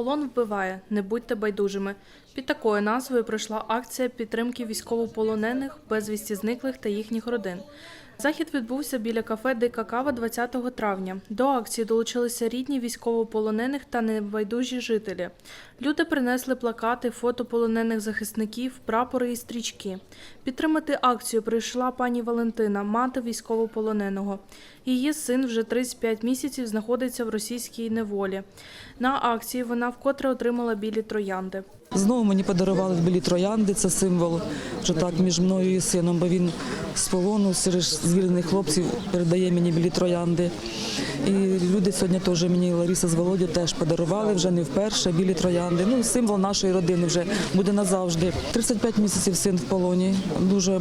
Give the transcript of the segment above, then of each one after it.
Полон вбиває, не будьте байдужими. Під такою назвою пройшла акція підтримки військовополонених, безвісті зниклих та їхніх родин. Захід відбувся біля кафе Дика Кава 20 травня. До акції долучилися рідні військовополонених та небайдужі жителі. Люди принесли плакати, фото полонених захисників, прапори і стрічки. Підтримати акцію прийшла пані Валентина, мати військовополоненого. Її син вже 35 місяців знаходиться в російській неволі. На акції вона вкотре отримала білі троянди. Знову мені подарували білі троянди. Це символ, що так між мною і сином, бо він з полону серед звільнених хлопців передає мені білі троянди. І люди сьогодні теж мені Лариса з Володю теж подарували вже не вперше білі троянди. Ну, символ нашої родини вже буде назавжди. 35 місяців син в полоні. Дуже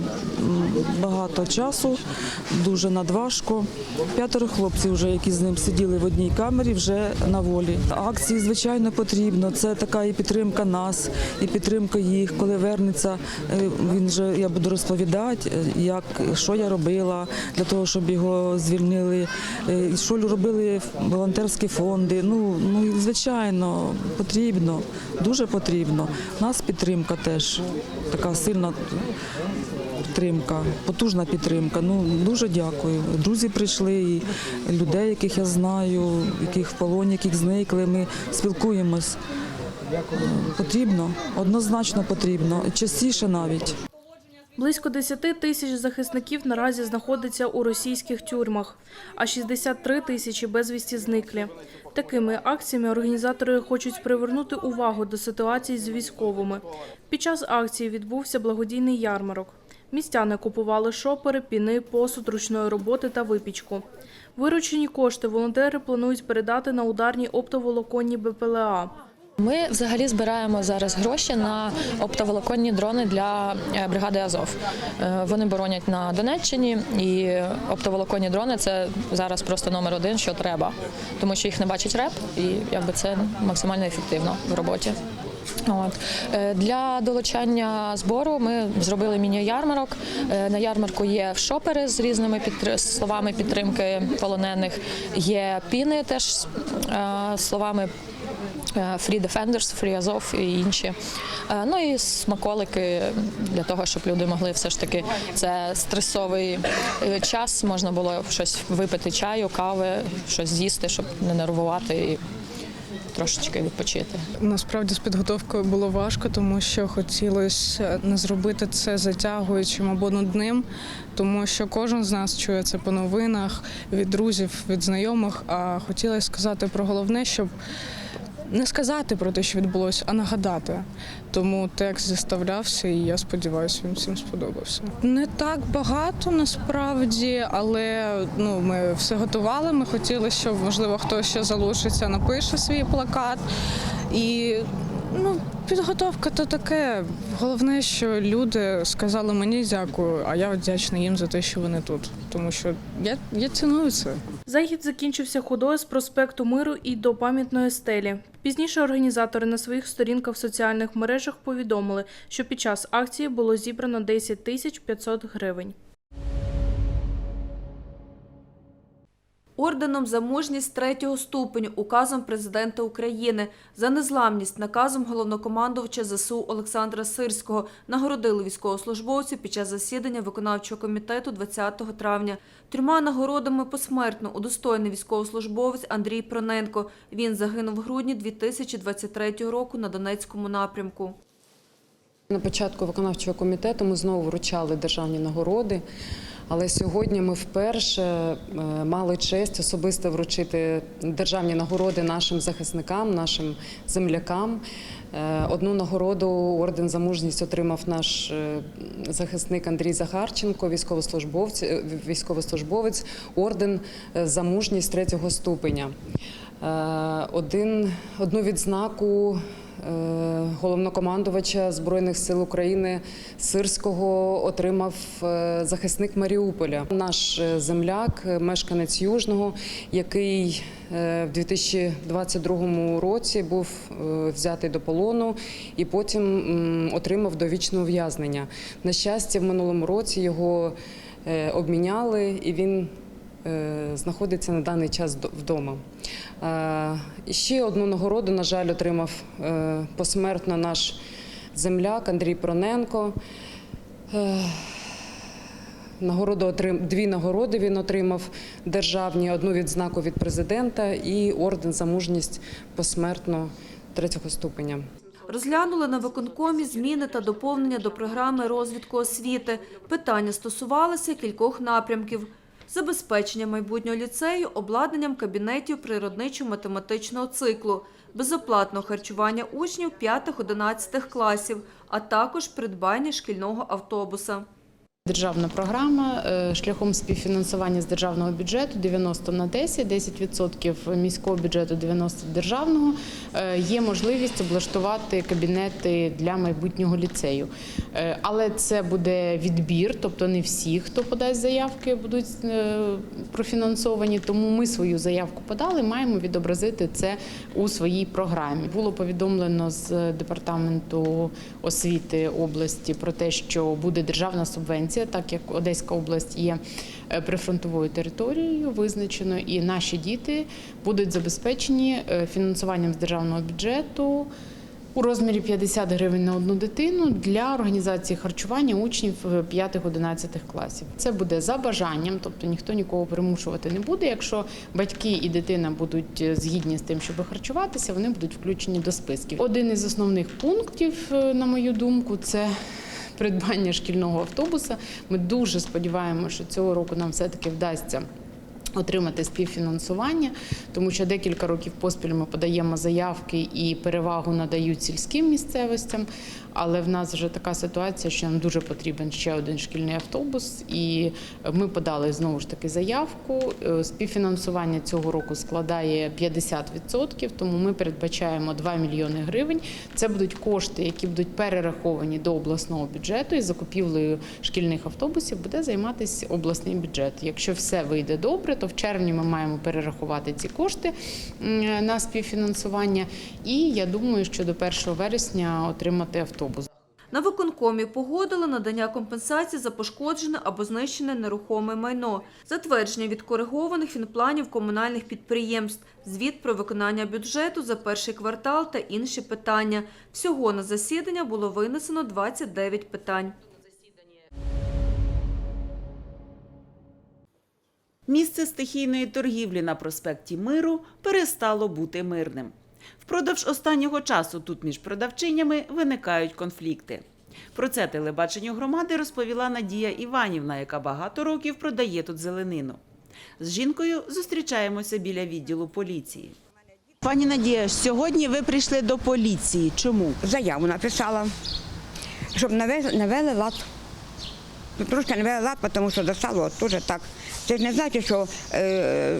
багато часу, дуже надважко. П'ятеро хлопців, вже, які з ним сиділи в одній камері, вже на волі. Акції, звичайно, потрібно. Це така і підтримка нас, і підтримка їх. Коли вернеться, е, він вже я буду розповідати, е, як що я робила для того, щоб його звільнили. е, Що робили волонтерські фонди. Ну ну звичайно, потрібно, дуже потрібно. У нас підтримка теж така сильна підтримка, потужна підтримка. Ну дуже дякую. Друзі прийшли, і людей, яких я знаю, яких в полоні, яких зникли. Ми спілкуємось. Потрібно, однозначно потрібно, частіше навіть. Близько 10 тисяч захисників наразі знаходиться у російських тюрмах, а 63 тисячі безвісті зниклі. Такими акціями організатори хочуть привернути увагу до ситуації з військовими. Під час акції відбувся благодійний ярмарок. Містяни купували шопери, піни, посуд ручної роботи та випічку. Виручені кошти волонтери планують передати на ударні оптоволоконні БПЛА. Ми взагалі збираємо зараз гроші на оптоволоконні дрони для е, бригади Азов. Е, Вони боронять на Донеччині, і оптоволоконні дрони це зараз просто номер один, що треба, тому що їх не бачить реп, і якби це максимально ефективно в роботі. От Е, для долучання збору ми зробили міні-ярмарок. На ярмарку є шопери з різними словами підтримки полонених. Є піни теж словами Free Defenders, Free Azov і інші. Е, Ну і смаколики для того, щоб люди могли все ж таки це стресовий е, час. Можна було щось випити чаю, кави, щось з'їсти, щоб не нервувати і трошечки відпочити. Насправді з підготовкою було важко, тому що хотілося не зробити це затягуючим або нудним, тому що кожен з нас чує це по новинах від друзів, від знайомих. А хотілося сказати про головне, щоб не сказати про те, що відбулося, а нагадати. Тому текст заставлявся, і я сподіваюся, він всім сподобався. Не так багато насправді, але ну ми все готували. Ми хотіли, щоб можливо хтось ще залишиться, напише свій плакат. І ну, підготовка то таке. Головне, що люди сказали мені дякую, а я вдячна їм за те, що вони тут. Тому що я, я ціную це. Захід закінчився ходою з проспекту Миру і до пам'ятної стелі. Пізніше організатори на своїх сторінках в соціальних мережах повідомили, що під час акції було зібрано 10 тисяч 500 гривень. Орденом за мужність третього ступеню указом президента України за незламність наказом головнокомандувача ЗСУ Олександра Сирського нагородили військовослужбовців під час засідання виконавчого комітету 20 травня. Трьома нагородами посмертно удостоєний військовослужбовець Андрій Проненко. Він загинув в грудні 2023 року на Донецькому напрямку. На початку виконавчого комітету ми знову вручали державні нагороди, але сьогодні ми вперше е, мали честь особисто вручити державні нагороди нашим захисникам, нашим землякам. Е, Одну нагороду орден за мужність отримав наш е, захисник Андрій Захарченко, військовослужбовець, військовослужбовець, орден за мужність третього ступеня. Один, одну відзнаку головнокомандувача Збройних сил України Сирського отримав е, захисник Маріуполя. Наш е, земляк, е, мешканець Южного, який е, в 2022 році був е, взятий до полону і потім отримав довічне ув'язнення. На щастя, в минулому році його е, обміняли, і він е, знаходиться на даний час до- вдома. Е, ще одну нагороду, на жаль, отримав е, посмертно наш земляк Андрій Проненко. Е, Нагороду отрим... Дві нагороди він отримав державні: одну відзнаку від президента і орден за мужність посмертно третього ступеня. Розглянули на виконкомі зміни та доповнення до програми розвитку освіти. Питання стосувалися кількох напрямків. Забезпечення майбутнього ліцею обладнанням кабінетів природничо-математичного циклу, безоплатного харчування учнів 5-11 класів, а також придбання шкільного автобуса. Державна програма е, шляхом співфінансування з державного бюджету 90 на 10, 10% міського бюджету, 90 державного. Е, Є можливість облаштувати кабінети для майбутнього ліцею. Е, Але це буде відбір, тобто не всі, хто подасть заявки, будуть профінансовані. Тому ми свою заявку подали, маємо відобразити це у своїй програмі. Було повідомлено з департаменту освіти області про те, що буде державна субвенція, так як Одеська область є е, прифронтовою територією, визначено, і наші діти будуть забезпечені е, фінансуванням з державного бюджету. У розмірі 50 гривень на одну дитину для організації харчування учнів 5-11 класів. Це буде за бажанням, тобто ніхто нікого примушувати не буде. Якщо батьки і дитина будуть е, згідні з тим, щоб харчуватися, вони будуть включені до списків. Один із основних пунктів, е, на мою думку, це придбання шкільного автобуса. Ми дуже сподіваємося, що цього року нам все-таки вдасться. Отримати співфінансування, тому що декілька років поспіль ми подаємо заявки і перевагу надають сільським місцевостям. Але в нас вже така ситуація, що нам дуже потрібен ще один шкільний автобус, і ми подали знову ж таки заявку. Е, Співфінансування цього року складає 50%, тому ми передбачаємо 2 мільйони гривень. Це будуть кошти, які будуть перераховані до обласного бюджету, і закупівлею шкільних автобусів буде займатися обласний бюджет. Якщо все вийде добре, то в червні ми маємо перерахувати ці кошти на співфінансування. І я думаю, що до 1 вересня отримати автобус. На виконкомі погодили надання компенсації за пошкоджене або знищене нерухоме майно, затвердження відкоригованих фінпланів комунальних підприємств, звіт про виконання бюджету за перший квартал та інші питання. Всього на засідання було винесено 29 питань. Місце стихійної торгівлі на проспекті Миру перестало бути мирним. Впродовж останнього часу тут між продавчинями виникають конфлікти. Про це телебаченню громади розповіла Надія Іванівна, яка багато років продає тут зеленину. З жінкою зустрічаємося біля відділу поліції. Пані Надія, сьогодні ви прийшли до поліції. Чому? заяву написала, щоб навели, лад. Ну, трошки навели лад, тому що достало теж так. Це ж не значить, що е,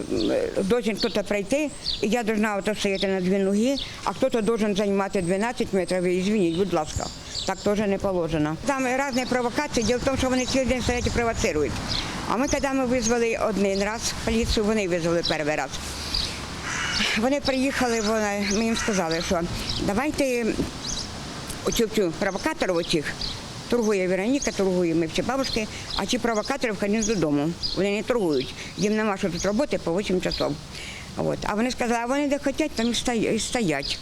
должен хтось прийти, і я ото стояти на дві ноги, а хтось должен займати 12 метрів, і звініть, будь ласка. Так теж не положено. Там різні провокації, діло в тому, що вони цілий день стоять і провоцирують. А ми, коли ми визвали один раз поліцію, вони визвали перший раз. Вони приїхали, вони, ми їм сказали, що давайте оцю провокаторів оцих. Торгує Вероніка, торгує ми всі бабушки, а ці провокатори входять додому. Вони не торгують. Їм нема що тут роботи по 8 часов. От. А вони сказали, а вони де хочуть, там і стоять.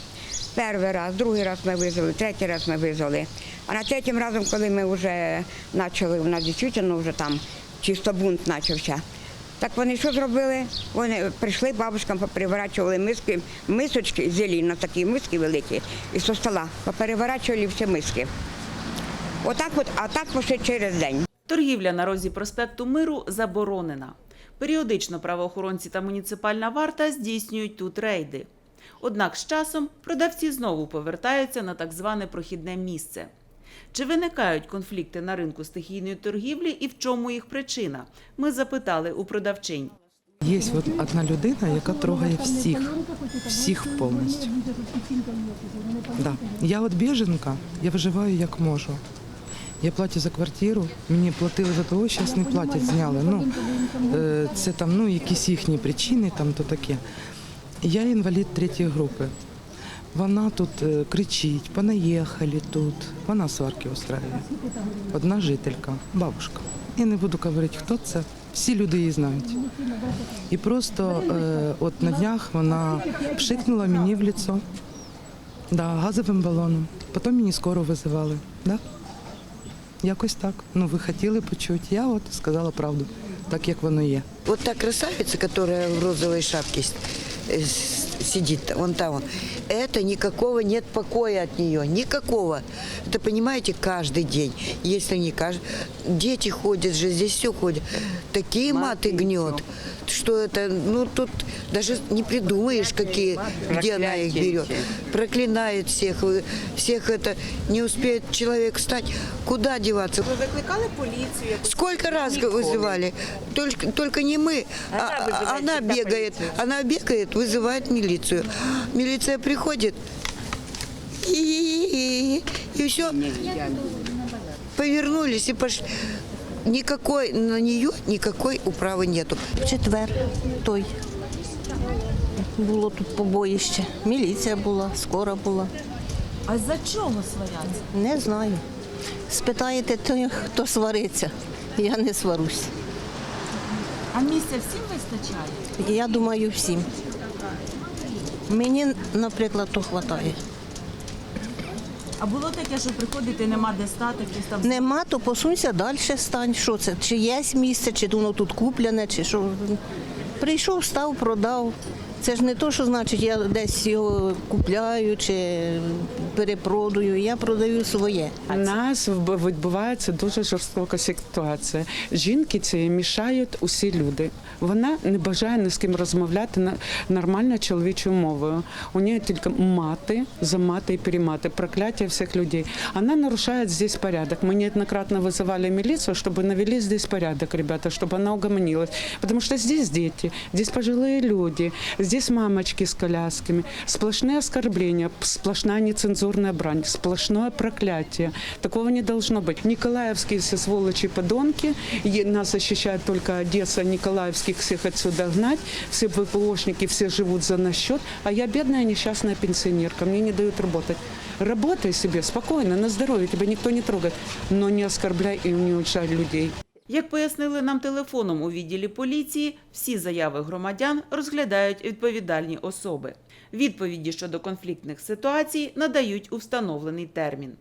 Перший раз, другий раз ми визвали, третій раз ми визвали. А на третім разом, коли ми вже почали, у нас дійсно вже там чисто бунт почався. Так вони що зробили? Вони прийшли бабушкам, попереворачували миски, мисочки зелені, на такі миски великі, і зі стола попереворачували всі миски. Отак от, а так ще через день. Торгівля на розі проспекту Миру заборонена. Періодично правоохоронці та муніципальна варта здійснюють тут рейди. Однак з часом продавці знову повертаються на так зване прохідне місце. Чи виникають конфлікти на ринку стихійної торгівлі і в чому їх причина? Ми запитали у продавчинь. Є от одна людина, яка трогає всіх, всіх повністю. Да. Я от біженка, я виживаю як можу. Я платю за квартиру, мені платили за того, зараз не платять, зняли. Ну, е, це там ну, якісь їхні причини, там то таке. Я інвалід третьої групи. Вона тут е, кричить, понаїхали тут. Вона сварки устраює. Одна жителька, бабушка. Я не буду говорити, хто це. Всі люди її знають. І просто е, от на днях вона пшикнула мені в лицо да, газовим балоном. Потім мені скоро визивали. Да? Якось так. Ну, ви хотіли почути. Я от сказала правду, так як воно є. От та красавиця, яка в розовій шапці с- э, с- сидит, вон там, это никакого нет покоя от нее, никакого. Это понимаете, каждый день, если не каждый. Дети ходят же, здесь все ходят. Такие маты гнет, что это, ну тут даже не придумаешь, какие, где она их берет. Проклинает всех, вы- всех это, не успеет человек встать. Куда деваться? Ви викликали поліцію? Сколько раз вызывали? Только, только не мы. Она А- вызывает а- она бегает, полицию. она бегает, вызывает милицию. Милиция приходит и, и все. Повернулись и пошли. Никакой на нее никакой управы нету. В четвер той. Було тут побоїще. Міліція була, скора була. А за чого сваряться? Не знаю. Спитаєте тих, хто свариться. Я не сварусь. А місця всім вистачає? Я думаю, всім. Мені, наприклад, то вистачає. А було таке, що приходити, нема де стати, хтось там Нема, то посунься далі стань. Що це? Чи є місце, чи воно тут куплене, чи що. Прийшов, став, продав. Це ж не то, що значить, я десь його купляю чи перепродаю. Я продаю своє. У нас вб- відбувається дуже жорстока ситуація. Жінки ці мішають усі люди. Вона не бажає ні з ким розмовляти на нормальною чоловічою мовою. У неї тільки мати, замати і перемати, прокляття всіх людей. Вона нарушає здесь порядок. Мы неоднократно вызывали милицию, чтобы навели здесь порядок, ребята, чтобы она угомонилась. Потому что здесь дети, здесь пожилые люди, здесь мамочки с колясками. Сплошные оскорбления, сплошная нецензурная брань, сплошное проклятие. Такого не должно быть. Николаевские все сволочи подонки, нас защищает только Одесса, Николаевских всех отсюда гнать, все ВПОшники, все живут за наш счет, а я бедная несчастная пенсионерка, мне не дают работать. Работай себе спокойно, на здоровье, тебя никто не трогает, но не оскорбляй и не унижай людей. Як пояснили нам телефоном у відділі поліції, всі заяви громадян розглядають відповідальні особи. Відповіді щодо конфліктних ситуацій надають у встановлений термін.